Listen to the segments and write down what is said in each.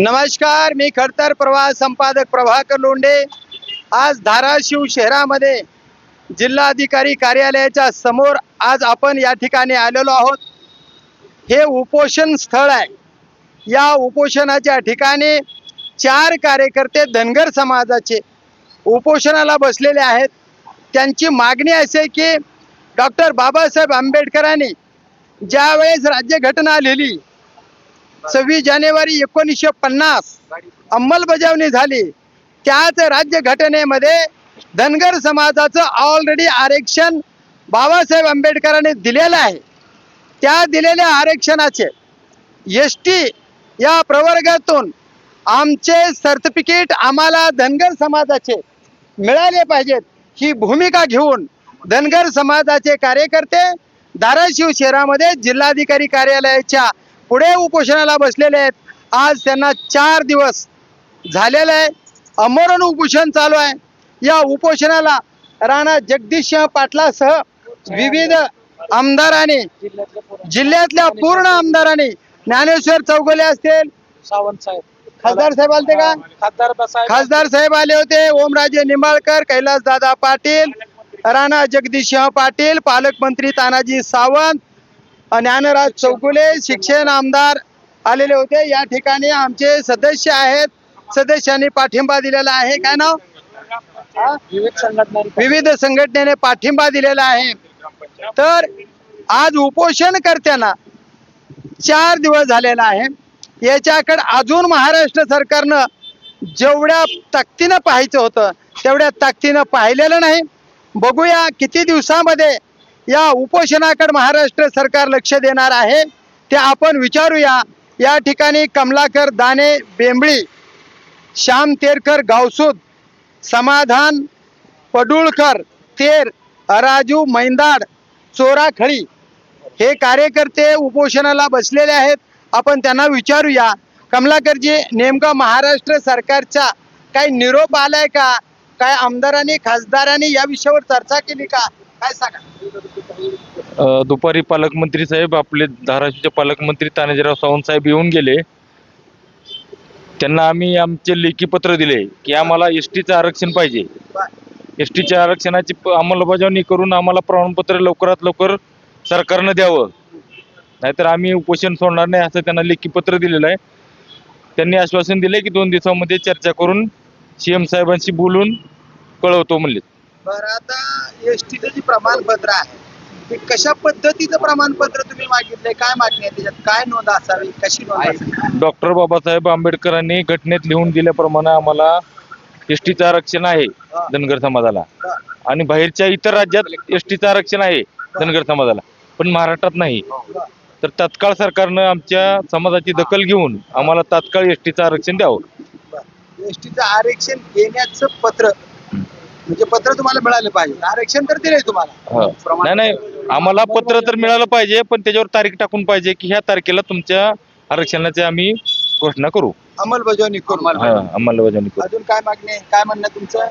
नमस्कार मी खडतर प्रवाह संपादक प्रभाकर लोंढे. आज धाराशिव शहरामध्ये जिल्हाधिकारी कार्यालयाच्या समोर आज आपण या ठिकाणी आलेलो आहोत. हे उपोषण स्थळ आहे. या उपोषणाच्या ठिकाणी चार कार्यकर्ते धनगर समाजाचे उपोषणाला बसलेले आहेत. त्यांची मागणी असे की डॉक्टर बाबासाहेब आंबेडकरांनी ज्यावेळेस राज्यघटना लिहिली सव्वीस जानेवारी एकोणीसशे पन्नास अंमलबजावणी झाली. त्याच राज्यघटनेमध्ये धनगर समाजाचं ऑलरेडी आरक्षण बाबासाहेब आंबेडकरांनी दिलेलं आहे. त्या दिलेल्या आरक्षणाचे एस टी या प्रवर्गातून आमचे सर्टिफिकेट आम्हाला धनगर समाजाचे मिळाले पाहिजेत ही भूमिका घेऊन धनगर समाजाचे कार्यकर्ते धाराशिव शहरामध्ये जिल्हाधिकारी कार्यालयाच्या पुढे उपोषणाला बसलेले आहेत. आज त्यांना चार दिवस झालेलं आहे. अमरण उपोषण चालू आहे. या उपोषणाला राणा जगदीशसिंह पाटलासह विविध आमदारांनी जिल्ह्यातल्या पूर्ण आमदारांनी ज्ञानेश्वर चौगुले असतील सावंत साहेब. खासदार साहेब आलते का? खासदार साहेब. खासदार साहेब आले होते. ओमराजे निंबाळकर कैलास दादा पाटील राणा जगदीशसिंह पाटील पालकमंत्री तानाजी सावंत ज्ञानराज चौगुले शिक्षण आमदार आलेले होते. या ठिकाणी आमचे सदस्य आहेत. सदस्यांनी पाठिंबा दिलेला आहे. काय नाव? विविध संघटनेने पाठिंबा दिलेला आहे. तर आज उपोषण करताना चार दिवस झालेला आहे. याच्याकडे अजून महाराष्ट्र सरकारनं जेवढ्या ताकदीनं पाहायचं होतं तेवढ्या ताकदीनं पाहिलेलं नाही. बघूया किती दिवसामध्ये या उपोषणाकडे महाराष्ट्र सरकार लक्ष देणार आहे. ते आपण विचारूया. या ठिकाणी कमलाकर दाने बेंबळी श्याम तेरकर गावसूद समाधान पडुळकर तेर अराजू मैंदाड चोराखळी हे कार्यकर्ते उपोषणाला बसलेले आहेत. आपण त्यांना विचारूया. कमलाकरजी नेमकं महाराष्ट्र सरकारचा काही निरोप आलाय का? काय आमदारांनी खासदारांनी या विषयावर चर्चा केली का? काय सांगा? दुपारी पालकमंत्री साहेब आपले धाराशिवचे पालकमंत्री तानाजीराव सावंत साहेब येऊन गेले. त्यांना आम्ही आमचे लेखी पत्र दिले की आम्हाला एस टीचं आरक्षण पाहिजे. एस टीच्या आरक्षणाची अंमलबजावणी करून आम्हाला प्रमाणपत्र लवकरात लवकर सरकारनं द्यावं. नाहीतर आम्ही उपोषण सोडणार नाही असं त्यांना लेखी पत्र दिलेलं आहे. त्यांनी आश्वासन दिले की दोन दिवसामध्ये चर्चा करून सी एम साहेबांशी बोलून कळवतो म्हणले. बरं आता एस टीचं जे प्रमाणपत्र आहे ते कशा पद्धतीचं प्रमाणपत्र तुम्ही मागितलंय? काय मागणी आहे त्याच्यात? काय नोंद असावी? कशी नोंद असावी? डॉक्टर बाबासाहेब आंबेडकरांनी घटनेत लिहून दिल्याप्रमाणे आम्हाला एस टीचं आरक्षण आहे. धनगर समाजाला. आणि बाहेरच्या इतर राज्यात एस टीचं आरक्षण आहे धनगर समाजाला. पण महाराष्ट्रात नाही. तर तत्काळ सरकारनं आमच्या समाजाची दखल घेऊन आम्हाला तात्काळ एस टीचं आरक्षण द्यावं. एस टीचं आरक्षण घेण्याचं पत्र म्हणजे पत्र तुम्हाला मिळालं पाहिजे. आरक्षण तर दिलंय तुम्हाला. नाही नाही. आम्हाला पत्र तर मिळालं पाहिजे पण त्याच्यावर तारीख टाकून पाहिजे की ह्या तारखेला तुमच्या आरक्षणाची आम्ही घोषणा करू. अंमलबजावणी करून हा, अंमलबजावणी करू. अजून काय मागणी आहे? काय म्हणणं तुमचं?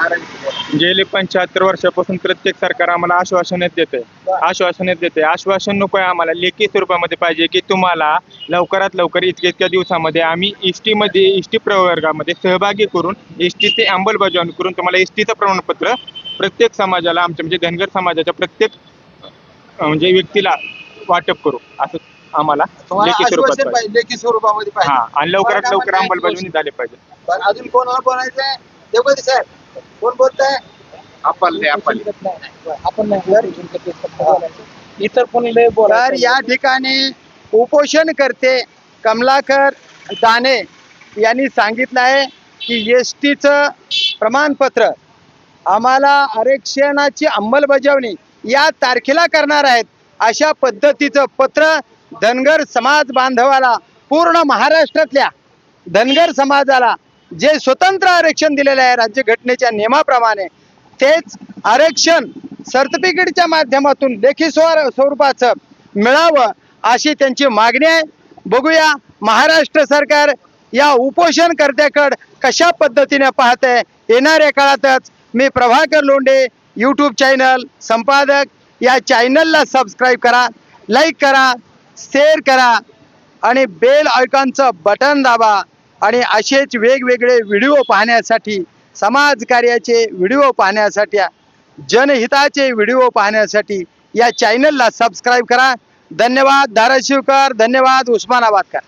गेले पंच्याहत्तर वर्षापासून प्रत्येक सरकार आम्हाला आश्वासन देते आश्वासन देते आश्वासन नको आहे आम्हाला. लेखी स्वरूपामध्ये पाहिजे की तुम्हाला लवकरात लवकर इतक्या इतक्या दिवसामध्ये आम्ही एसमध्ये एस टी प्रवर्गामध्ये सहभागी करून एस टीचे अंमलबजावणी करून तुम्हाला एस टीचं प्रमाणपत्र प्रत्येक समाजाला आमच्या म्हणजे धनगर समाजाच्या प्रत्येक म्हणजे व्यक्तीला वाटप करू. असं आम्हाला लेखी स्वरूपात पाहिजे. लेखी स्वरूपामध्ये हा पाहिजे आणि लवकरात लवकर? अंमलबजावणी झाली पाहिजे. अजून कोणाला साहेब. कोण बोलताय? आपण नाही इतर कोणी तर या ठिकाणी उपोषण करते कमलाकर दाने यांनी सांगितलं आहे की एस टीचं प्रमाणपत्र आम्हाला आरक्षणाची अंमलबजावणी या तारखेला करणार आहेत अशा पद्धतीचं पत्र धनगर समाज बांधवाला पूर्ण महाराष्ट्रातल्या धनगर समाजाला जे स्वतंत्र आरक्षण दिलेलं आहे राज्यघटनेच्या नियमाप्रमाणे तेच आरक्षण सर्टिफिकेटच्या माध्यमातून लेखी स्वर स्वरूपाचं मिळावं अशी त्यांची मागणी आहे. बघूया महाराष्ट्र सरकार या उपोषणकर्त्याकड कशा पद्धतीने पाहते येणाऱ्या काळातच मी प्रभाकर लोंढे यूट्यूब चॅनल संपादक या चॅनलला सबस्क्राईब करा लाईक करा शेअर करा आणि बेल आयकॉनचं बटन दाबा. आणि असेच वेगवेगळे व्हिडिओ पाहण्यासाठी समाजकार्याचे व्हिडिओ पाहण्यासाठी जनहिताचे व्हिडिओ पाहण्यासाठी या चॅनलला सबस्क्राईब करा. धन्यवाद धाराशिवकर. धन्यवाद उस्मानाबादकर.